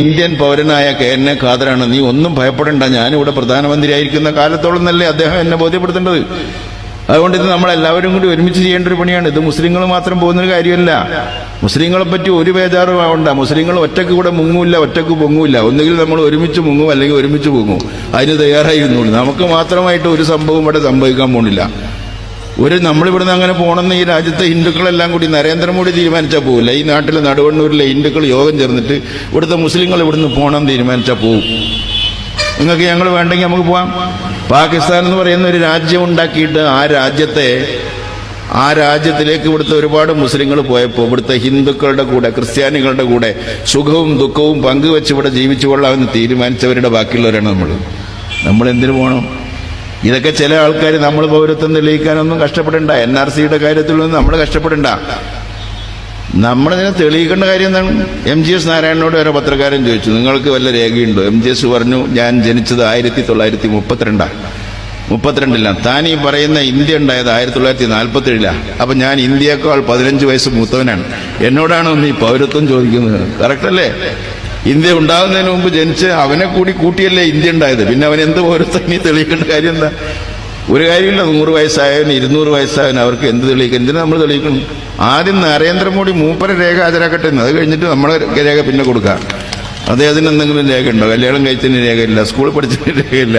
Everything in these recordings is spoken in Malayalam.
ഇന്ത്യൻ പൗരനായ കെ എൻ എ ഖാദറാണ്. നീ ഒന്നും ഭയപ്പെടേണ്ട. ഞാനിവിടെ പ്രധാനമന്ത്രിയായിരിക്കുന്ന കാലത്തോളം നല്ലേ അദ്ദേഹം എന്നെ ബോധ്യപ്പെടുത്തേണ്ടത്. അതുകൊണ്ട് ഇത് നമ്മളെല്ലാവരും കൂടി ഒരുമിച്ച് ചെയ്യേണ്ട ഒരു പണിയാണ്. ഇത് മുസ്ലിങ്ങൾ മാത്രം പോകുന്നൊരു കാര്യമല്ല. മുസ്ലിങ്ങളെ പറ്റി ഒരു ബേജാറും ആവണ്ട മുസ്ലിങ്ങൾ ഒറ്റയ്ക്ക് കൂടെ മുങ്ങൂല്ല ഒറ്റയ്ക്ക് പൊങ്ങൂല്ല. ഒന്നുകിൽ നമ്മൾ ഒരുമിച്ച് മുങ്ങും അല്ലെങ്കിൽ ഒരുമിച്ച് പൊങ്ങും. അതിന് തയ്യാറായിരുന്നുള്ളൂ. നമുക്ക് മാത്രമായിട്ട് ഒരു സംഭവം ഇവിടെ സംഭവിക്കാൻ പോണില്ല ഒരു നമ്മളിവിടുന്ന് അങ്ങനെ പോകണമെന്ന് ഈ രാജ്യത്തെ ഹിന്ദുക്കളെല്ലാം കൂടി നരേന്ദ്രമോദി തീരുമാനിച്ചാൽ പോകില്ല ഈ നാട്ടിലെ നടുവണ്ണൂരിലെ ഹിന്ദുക്കൾ യോഗം ചേർന്നിട്ട് ഇവിടുത്തെ മുസ്ലിങ്ങൾ ഇവിടുന്ന് പോകണം തീരുമാനിച്ചാൽ പോകും നിങ്ങൾക്ക് ഞങ്ങൾ വേണ്ടെങ്കിൽ നമുക്ക് പോവാം. പാകിസ്ഥാൻ എന്ന് പറയുന്ന ഒരു രാജ്യം ഉണ്ടാക്കിയിട്ട് ആ രാജ്യത്തെ ആ രാജ്യത്തിലേക്ക് ഇവിടുത്തെ ഒരുപാട് മുസ്ലിങ്ങൾ പോയപ്പോൾ ഇവിടുത്തെ ഹിന്ദുക്കളുടെ കൂടെ ക്രിസ്ത്യാനികളുടെ കൂടെ സുഖവും ദുഃഖവും പങ്കുവെച്ച് ഇവിടെ ജീവിച്ചു കൊള്ളാമെന്ന് തീരുമാനിച്ചവരുടെ ബാക്കിയുള്ളവരാണ് നമ്മൾ. നമ്മൾ എന്തിനു പോകണം ഇതൊക്കെ ചില ആൾക്കാർ നമ്മൾ പൗരത്വം തെളിയിക്കാനൊന്നും കഷ്ടപ്പെടണ്ട. എൻ ആർ സിയുടെ കാര്യത്തിലൊന്നും നമ്മൾ കഷ്ടപ്പെടണ്ട. നമ്മളിതിനെ തെളിയിക്കേണ്ട കാര്യം എന്താണ്? എം ജി എസ് നാരായണനോട് വരെ പത്രക്കാരൻ ചോദിച്ചു. നിങ്ങൾക്ക് വല്ല രേഖയുണ്ടോ? എം ജി എസ് പറഞ്ഞു ഞാൻ ജനിച്ചത് ആയിരത്തി തൊള്ളായിരത്തി മുപ്പത്തിരണ്ടാണ് മുപ്പത്തിരണ്ടില്ല താൻ ഈ പറയുന്ന ഇന്ത്യ ഉണ്ടായത് ആയിരത്തി തൊള്ളായിരത്തി നാൽപ്പത്തി ഏഴിലാണ് അപ്പൊ ഞാൻ ഇന്ത്യയേക്കാൾ പതിനഞ്ച് വയസ്സ് മൂത്തവനാണ്. എന്നോടാണ് ഈ പൗരത്വം ചോദിക്കുന്നത്. കറക്റ്റ് അല്ലേ? ഇന്ത്യ ഉണ്ടാകുന്നതിന് മുമ്പ് ജനിച്ച് അവനെ കൂടി കൂട്ടിയല്ലേ ഇന്ത്യ ഉണ്ടായത്. പിന്നെ അവൻ എന്ത് പൗരത്വം തെളിയിക്കേണ്ട കാര്യം എന്താ ഒരു കാര്യമില്ല. നൂറ് വയസ്സായവന് ഇരുന്നൂറ് വയസ്സായവന് അവർക്ക് എന്ത് തെളിയിക്കും? എന്തിനാ നമ്മൾ തെളിയിക്കണം? ആദ്യം നരേന്ദ്രമോദി മൂപ്പര രേഖ ഹാജരാക്കട്ടെ. അത് കഴിഞ്ഞിട്ട് നമ്മളെ രേഖ പിന്നെ കൊടുക്കാം അദ്ദേഹത്തിന് എന്തെങ്കിലും രേഖയുണ്ടോ കല്യാണം കഴിച്ചതിന് രേഖയില്ല സ്കൂളിൽ പഠിച്ചതിന് രേഖയില്ല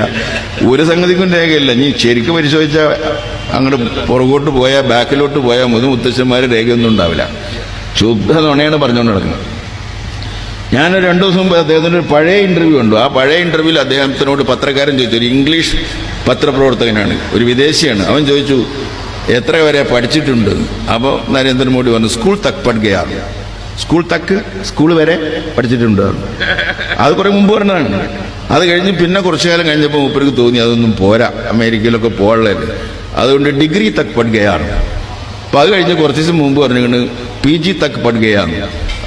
ഒരു സംഗതിക്കും രേഖയില്ല. നീ ശരിക്കും പരിശോധിച്ചാൽ അങ്ങോട്ട് പുറകോട്ട് പോയാൽ ബാക്കിലോട്ട് പോയാൽ മുതു മുത്തശ്ശന്മാർ രേഖയൊന്നും ഉണ്ടാവില്ല. ശുദ്ധ നുണയാണ് പറഞ്ഞുകൊണ്ട് നടക്കുന്നത്. ഞാൻ രണ്ടു ദിവസം മുമ്പ് അദ്ദേഹത്തിന്റെ ഒരു പഴയ ഇന്റർവ്യൂ ഉണ്ട് ആ പഴയ ഇന്റർവ്യൂവിൽ അദ്ദേഹത്തിനോട് പത്രക്കാരൻ ചോദിച്ചു. ഒരു ഇംഗ്ലീഷ് പത്രപ്രവർത്തകനാണ്. ഒരു വിദേശിയാണ്. അവൻ ചോദിച്ചു എത്ര വരെ പഠിച്ചിട്ടുണ്ട്? അപ്പോൾ നരേന്ദ്രമോദി പറഞ്ഞു school Tak പഠ് Gaya. School തക്ക് school വരെ പഠിച്ചിട്ടുണ്ട്. അത് കുറേ മുമ്പ് പറഞ്ഞതാണ്. അത് കഴിഞ്ഞ് പിന്നെ കുറച്ചു കാലം കഴിഞ്ഞപ്പോൾ മൂപ്പർക്ക് തോന്നി അതൊന്നും പോരാ. അമേരിക്കയിലൊക്കെ പോകാനുള്ളത്. അതുകൊണ്ട് ഡിഗ്രി തക് പഠിക്കുകയാണ് അപ്പോൾ അപ്പൊ അത് കഴിഞ്ഞ് കുറച്ച് ദിവസം മുമ്പ് പറഞ്ഞിട്ട് പി ജി തക്ക് പഠിക്കുകയാണ്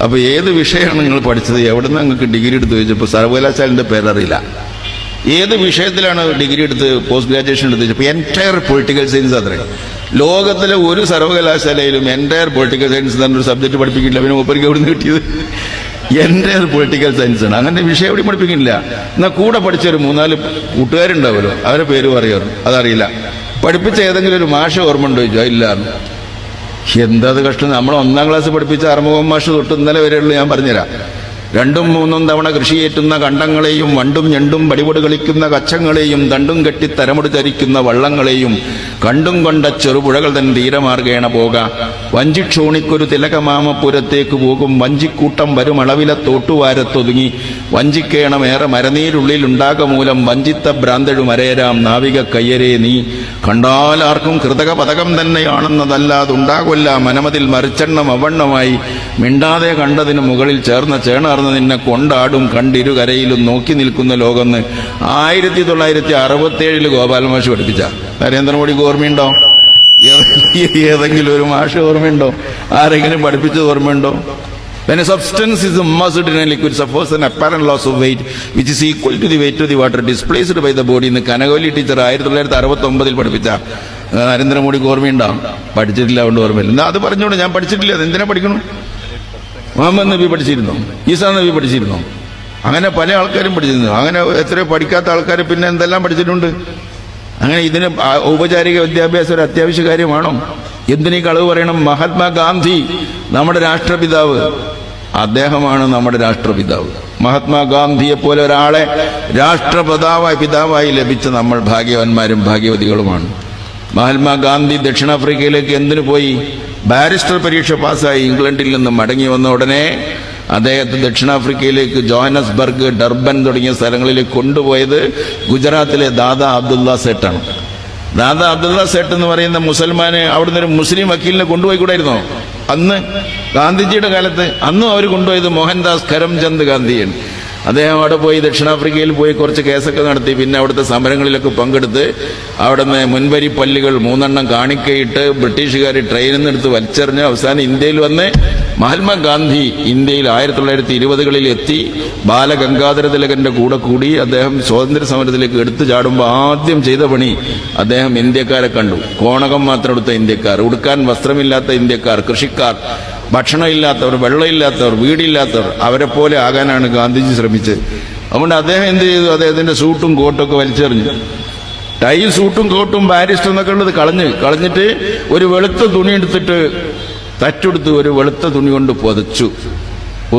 അപ്പൊ ഏത് വിഷയമാണ് നിങ്ങൾ പഠിച്ചത്? എവിടെ നിന്ന് നിങ്ങൾക്ക് ഡിഗ്രി എടുത്ത് ചോദിച്ചപ്പോൾ സർവകലാശാലന്റെ പേരറിയില്ല. ഏത് വിഷയത്തിലാണ് ഡിഗ്രി എടുത്ത് പോസ്റ്റ് ഗ്രാജുവേഷൻ എടുത്ത് ചോദിച്ചപ്പോൾ എന്റയർ പൊളിറ്റിക്കൽ സയൻസ് അത്രേ. ലോകത്തിലെ ഒരു സർവകലാശാലയിലും എന്റയർ പൊളിറ്റിക്കൽ സയൻസ് തന്നെ ഒരു സബ്ജക്ട് പഠിപ്പിക്കില്ല പിന്നെ ഒപ്പരിക്ക് എവിടെ നിന്ന് കിട്ടിയത്? എന്റയർ പൊളിറ്റിക്കൽ സയൻസ് ആണ്. അങ്ങനെ വിഷയം എവിടെ പഠിപ്പിക്കുന്നില്ല. എന്നാൽ കൂടെ പഠിച്ച ഒരു മൂന്നാൽ കൂട്ടുകാരുണ്ടാവുമല്ലോ. അവരെ പേര് പറയാറ് അതറിയില്ല. പഠിപ്പിച്ച ഏതെങ്കിലും ഒരു മാഷ ഓർമ്മ ഉണ്ടോ ചോദിച്ചോ ഇല്ല. എന്താ കഷ്ടം? നമ്മൾ ഒന്നാം ക്ലാസ് പഠിപ്പിച്ച അറുമുഖം മാഷ് തൊട്ട് ഇന്നലെ വരെയുള്ള ഞാൻ പറഞ്ഞുതരാം. രണ്ടും മൂന്നും തവണ കൃഷിയേറ്റുന്ന കണ്ടങ്ങളെയും വണ്ടും ഞണ്ടും പടിപൊടി കളിക്കുന്ന കച്ചങ്ങളെയും തണ്ടും കെട്ടി തരമുടി ധരിക്കുന്ന വള്ളങ്ങളെയും കണ്ടും കൊണ്ട ചെറുപുഴകൾ തൻ തീരമാർഗേണ പോക. വഞ്ചിക്ഷോണിക്കൊരു തിലകമാമപുരത്തേക്ക് പോകും. വഞ്ചിക്കൂട്ടം വരും അളവിലെ തോട്ടുവാരത്തൊതുങ്ങി. വഞ്ചിക്കേണമേറെ മരനീരുള്ളിൽ ഉണ്ടാക മൂലം വഞ്ചിത്ത ഭ്രാന്തഴു മരേരാം. നാവിക കയ്യരേ നീ. കണ്ടാലാർക്കും കൃതക പതകം തന്നെയാണെന്നതല്ലാതെ ഉണ്ടാകൊല്ല. മനമതിൽ മറിച്ചെണ്ണം അവണ്ണമായി. മിണ്ടാതെ കണ്ടതിന് മുകളിൽ ചേർന്ന ചേണാർന്ന് നിന്നെ കൊണ്ടാടും കണ്ടിരുകരയിലും നോക്കി നിൽക്കുന്ന ലോകമെന്ന് ആയിരത്തി തൊള്ളായിരത്തി അറുപത്തി ഏഴിൽ ഗോപാലമാഷ് പഠിപ്പിച്ച. നരേന്ദ്രമോദി ഓർമ്മയുണ്ടോ? ഏതെ- ഏതെങ്കിലും ഒരു മാഷ് ഓർമ്മയുണ്ടോ? ആരെങ്കിലും പഠിപ്പിച്ചത് ഓർമ്മയുണ്ടോ? When a substance is immersed in a liquid, suffers an apparent loss of weight, which is equal to the weight of the water displaced by the body. എന്ന് കനകോലി ടീച്ചർ ആയിരത്തി തൊള്ളായിരത്തി അറുപത്തി ഒമ്പതിൽ പഠിപ്പിച്ച നരേന്ദ്രമോദിക്ക് ഓർമ്മയുണ്ടാവും പഠിച്ചിട്ടില്ല അതുകൊണ്ട് ഓർമ്മയില്ല. എന്നാ അത് പറഞ്ഞോണ്ട് ഞാൻ പഠിച്ചിട്ടില്ല. അത് എന്തിനാ പഠിക്കണം? മുഹമ്മദ് നബി പഠിച്ചിരുന്നു ഈസാ നബി പഠിച്ചിരുന്നു. അങ്ങനെ പല ആൾക്കാരും പഠിച്ചിരുന്നു. അങ്ങനെ എത്രയോ പഠിക്കാത്ത ആൾക്കാർ പിന്നെ എന്തെല്ലാം പഠിച്ചിട്ടുണ്ട്? അങ്ങനെ ഇതിന് ഔപചാരിക വിദ്യാഭ്യാസം ഒരു അത്യാവശ്യ കാര്യമാണോ? എന്തിനീ കളവ് പറയണം? മഹാത്മാഗാന്ധി നമ്മുടെ രാഷ്ട്രപിതാവ് അദ്ദേഹമാണ് നമ്മുടെ രാഷ്ട്രപിതാവ്. മഹാത്മാഗാന്ധിയെ പോലെ ഒരാളെ രാഷ്ട്രപിതാവായി പിതാവായി ലഭിച്ച നമ്മൾ ഭാഗ്യവാന്മാരും ഭാഗ്യവതികളുമാണ്. മഹാത്മാഗാന്ധി ദക്ഷിണാഫ്രിക്കയിലേക്ക് എന്തിനു പോയി? ബാരിസ്റ്റർ പരീക്ഷ പാസ്സായി ഇംഗ്ലണ്ടിൽ നിന്ന് മടങ്ങി വന്ന ഉടനെ അദ്ദേഹത്തെ ദക്ഷിണാഫ്രിക്കയിലേക്ക് ജോഹനസ്ബർഗ് ഡർബൻ തുടങ്ങിയ സ്ഥലങ്ങളിലേക്ക് കൊണ്ടുപോയത് ഗുജറാത്തിലെ ദാദാ അബ്ദുല്ല സേട്ടാണ്. ദാദാ അബ്ദുല്ല സേട്ട് എന്ന് പറയുന്ന മുസൽമാനെ അവിടുന്ന് ഒരു മുസ്ലിം വക്കീലിനെ കൊണ്ടുപോയി കൂടായിരുന്നോ? അന്ന് ഗാന്ധിജിയുടെ കാലത്ത് അന്നും അവർ കൊണ്ടുപോയത് മോഹൻദാസ് കരംചന്ദ് ഗാന്ധിയാണ്. അദ്ദേഹം അവിടെ പോയി ദക്ഷിണാഫ്രിക്കയിൽ പോയി കുറച്ച് കേസൊക്കെ നടത്തി പിന്നെ അവിടുത്തെ സമരങ്ങളിലൊക്കെ പങ്കെടുത്ത് അവിടുന്ന് മുൻവരി പല്ലുകൾ മൂന്നെണ്ണം കാണിക്കയിട്ട് ബ്രിട്ടീഷുകാർ ട്രെയിനിൽ നിന്ന് എടുത്ത് വലിച്ചെറിഞ്ഞ് അവസാനം ഇന്ത്യയിൽ വന്ന് മഹാത്മാഗാന്ധി ഇന്ത്യയിൽ ആയിരത്തി തൊള്ളായിരത്തി ഇരുപതുകളിൽ എത്തി. ബാലഗംഗാധര തിലകന്റെ കൂടെ കൂടി അദ്ദേഹം സ്വാതന്ത്ര്യ സമരത്തിലേക്ക് എടുത്തു ചാടുമ്പോൾ ആദ്യം ചെയ്ത പണി അദ്ദേഹം ഇന്ത്യക്കാരെ കണ്ടു. കോണകം മാത്രം എടുത്ത ഇന്ത്യക്കാർ ഉടുക്കാൻ വസ്ത്രമില്ലാത്ത ഇന്ത്യക്കാർ കൃഷിക്കാർ ഭക്ഷണം ഇല്ലാത്തവർ വെള്ളമില്ലാത്തവർ വീടില്ലാത്തവർ അവരെ പോലെ ആകാനാണ് ഗാന്ധിജി ശ്രമിച്ചത്. അതുകൊണ്ട് അദ്ദേഹം എന്ത് ചെയ്തു? അദ്ദേഹത്തിന്റെ സൂട്ടും കോട്ടും ഒക്കെ വലിച്ചെറിഞ്ഞു. ടൈ സൂട്ടും കോട്ടും ബാരിസ്റ്റർ എന്നൊക്കെ ഉള്ളത് കളഞ്ഞ് കളഞ്ഞിട്ട് ഒരു വെളുത്ത തുണി എടുത്തിട്ട് തച്ചെടുത്ത് ഒരു വെളുത്ത തുണി കൊണ്ട് പൊതച്ചു.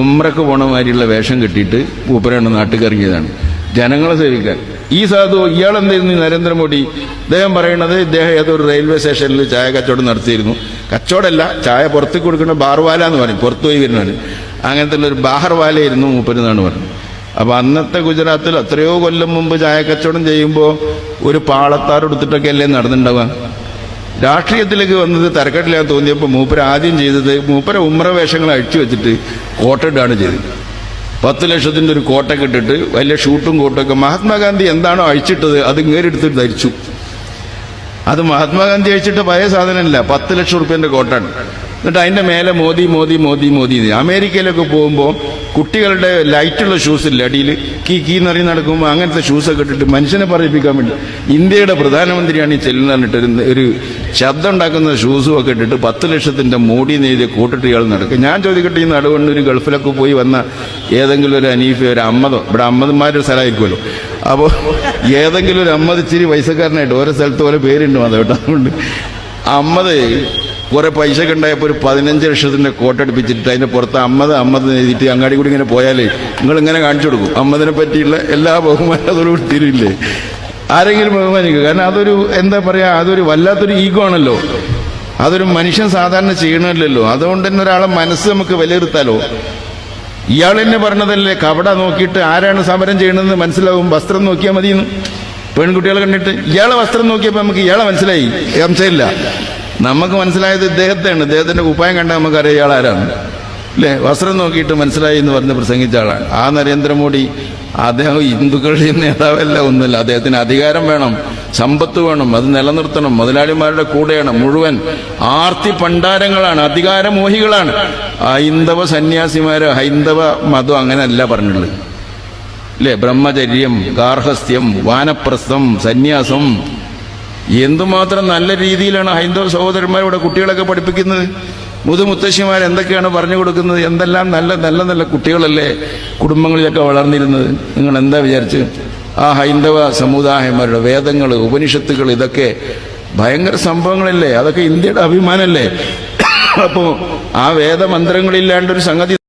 ഉമ്രക്ക് പോണ മാതിരിയുള്ള വേഷം കെട്ടിയിട്ട് മൂപ്പരാണ് നാട്ടിൽ ഇറങ്ങിയതാണ് ജനങ്ങളെ സേവിക്കാൻ. ഈ സാധു ഈ നരേന്ദ്രമോദി. അദ്ദേഹം പറയുന്നത് ഇദ്ദേഹം ഏതൊരു റെയിൽവേ സ്റ്റേഷനിൽ ചായ കച്ചവടം നടത്തിയിരുന്നു. കച്ചവടമല്ല. ചായ പുറത്ത് കൊടുക്കുന്ന ബാർവാല എന്ന് പറയും. പുറത്തു പോയി വരുന്നവർ അങ്ങനത്തെ ഒരു ബാഹർവാലയായിരുന്നു മൂപ്പരുന്നാണ് പറഞ്ഞത്. അപ്പോൾ അന്നത്തെ ഗുജറാത്തിൽ എത്രയോ കൊല്ലം മുമ്പ് ചായ കച്ചവടം ചെയ്യുമ്പോൾ ഒരു പാളത്താർ എടുത്തിട്ടൊക്കെ അല്ലേ നടന്നിട്ടുണ്ടാവുക രാഷ്ട്രീയത്തിലേക്ക് വന്നത് തരക്കെട്ടില്ലാന്ന് തോന്നിയപ്പോൾ മൂപ്പര ആദ്യം ചെയ്തത് മൂപ്പര ഉമ്ര വേഷങ്ങൾ അഴിച്ചു വെച്ചിട്ട് കോട്ടിട്ടാണ് ചെയ്തത്. പത്ത് ലക്ഷത്തിന്റെ ഒരു കോട്ട കെട്ടിട്ട് വലിയ ഷൂട്ടും കോട്ടൊക്കെ മഹാത്മാഗാന്ധി എന്താണോ അഴിച്ചിട്ടത് അത് ഇങ്ങേരെടുത്തിട്ട് ധരിച്ചു. അത് മഹാത്മാഗാന്ധി അഴിച്ചിട്ട് പഴയ സാധനമല്ല. പത്ത് ലക്ഷം റുപ്യന്റെ കോട്ടാണ്. എന്നിട്ട് അതിന്റെ മേലെ മോദി മോദി മോദി മോദി. അമേരിക്കയിലൊക്കെ പോകുമ്പോൾ കുട്ടികളുടെ ലൈറ്റുള്ള ഷൂസ് ഇല്ല അടിയിൽ? കീ കീ എന്നറിഞ്ഞ് നടക്കുമ്പോൾ അങ്ങനത്തെ ഷൂസൊക്കെ ഇട്ടിട്ട് മനുഷ്യനെ പറയിപ്പിക്കാൻ വേണ്ടി. ഇന്ത്യയുടെ പ്രധാനമന്ത്രിയാണ് ഈ ചെല്ലുന്നിട്ട് ഒരു ഒരു ശബ്ദം ഉണ്ടാക്കുന്ന ഷൂസും ഒക്കെ ഇട്ടിട്ട് പത്ത് ലക്ഷത്തിന്റെ മോടി നെയ്ത് കൂട്ടിട്ട് ഇയാൾ നടക്കും. ഞാൻ ചോദിക്കട്ടെ ഈ നടുവണ്ണൂർ ഗൾഫിലൊക്കെ പോയി വന്ന ഏതെങ്കിലും ഒരു അനീഫ ഒരു അമ്മതോ? ഇവിടെ അമ്മതന്മാരൊരു സ്ഥലമായിരിക്കുമല്ലോ. അപ്പോൾ ഏതെങ്കിലും ഒരു അമ്മത് ഇച്ചിരി പൈസക്കാരനായിട്ട് ഓരോ സ്ഥലത്ത് ഓരോ പേരുണ്ട് അത് കേട്ടോ. അതുകൊണ്ട് അമ്മത് കുറെ പൈസ ഒക്കെ ഉണ്ടായപ്പോൾ ഒരു പതിനഞ്ച് ലക്ഷത്തിന്റെ കോട്ടടിപ്പിച്ചിട്ട് അതിന്റെ പുറത്ത് അമ്മത് അമ്മത് എഴുതിയിട്ട് അങ്ങാടി കൂടി ഇങ്ങനെ പോയാലേ നിങ്ങൾ ഇങ്ങനെ കാണിച്ചു കൊടുക്കും. അമ്മതിനെ പറ്റിയുള്ള എല്ലാ ബഹുമാനം അതോടുകൂടി തീരില്ലേ? ആരെങ്കിലും ബഹുമാനിക്കുക. കാരണം അതൊരു എന്താ പറയാ അതൊരു വല്ലാത്തൊരു ഈഗോ ആണല്ലോ. അതൊരു മനുഷ്യൻ സാധാരണ ചെയ്യണമല്ലോ അതുകൊണ്ട് തന്നെ ഒരാളെ മനസ്സ് നമുക്ക് വിലയിരുത്താലോ? ഇയാൾ തന്നെ പറഞ്ഞതല്ലേ? കവട നോക്കിയിട്ട് ആരാണ് സമരം ചെയ്യണമെന്ന് മനസ്സിലാവും. വസ്ത്രം നോക്കിയാൽ മതിയെന്ന്. പെൺകുട്ടികളെ കണ്ടിട്ട് ഇയാളെ വസ്ത്രം നോക്കിയപ്പോൾ നമുക്ക് ഇയാളെ മനസ്സിലായി. സംശയമില്ല. നമുക്ക് മനസ്സിലായത് ഇദ്ദേഹത്തെയാണ്. ഇദ്ദേഹത്തിന്റെ കുപ്പായം കണ്ടാൽ നമുക്കറിയാം ഇയാൾ ആരാണ്. അല്ലേ? വസ്ത്രം നോക്കിയിട്ട് മനസ്സിലായി എന്ന് പറഞ്ഞ് പ്രസംഗിച്ച ആളാണ്. ആ നരേന്ദ്രമോദി അദ്ദേഹം ഹിന്ദുക്കളുടെ നേതാവല്ല ഒന്നുമില്ല. അദ്ദേഹത്തിന് അധികാരം വേണം. സമ്പത്ത് വേണം അത് നിലനിർത്തണം. മുതലാളിമാരുടെ കൂടെയാണ് മുഴുവൻ ആർത്തി പണ്ടാരങ്ങളാണ് അധികാരമോഹികളാണ്. ഹൈന്ദവ സന്യാസിമാര് ഹൈന്ദവ മതം അങ്ങനെയല്ല പറഞ്ഞിട്ടുള്ളത്. അല്ലേ ബ്രഹ്മചര്യം ഗാർഹസ്ഥ്യം വാനപ്രസ്ഥം സന്യാസം. എന്തുമാത്രം നല്ല രീതിയിലാണ് ഹൈന്ദവ സഹോദരന്മാർ ഇവിടെ കുട്ടികളൊക്കെ പഠിപ്പിക്കുന്നത്? മുതുമുത്തശ്ശിമാർ എന്തൊക്കെയാണ് പറഞ്ഞു കൊടുക്കുന്നത്? എന്തെല്ലാം നല്ല നല്ല നല്ല കുട്ടികളല്ലേ കുടുംബങ്ങളിലൊക്കെ വളർന്നിരുന്നത്? നിങ്ങൾ എന്താ വിചാരിച്ച് ആ ഹൈന്ദവ സമുദായന്മാരുടെ വേദങ്ങൾ ഉപനിഷത്തുകൾ ഇതൊക്കെ ഭയങ്കര സംഭവങ്ങളല്ലേ? അതൊക്കെ ഇന്ത്യയുടെ അഭിമാനമല്ലേ അപ്പോൾ ആ വേദമന്ത്രങ്ങളില്ലാണ്ടൊരു സംഗതി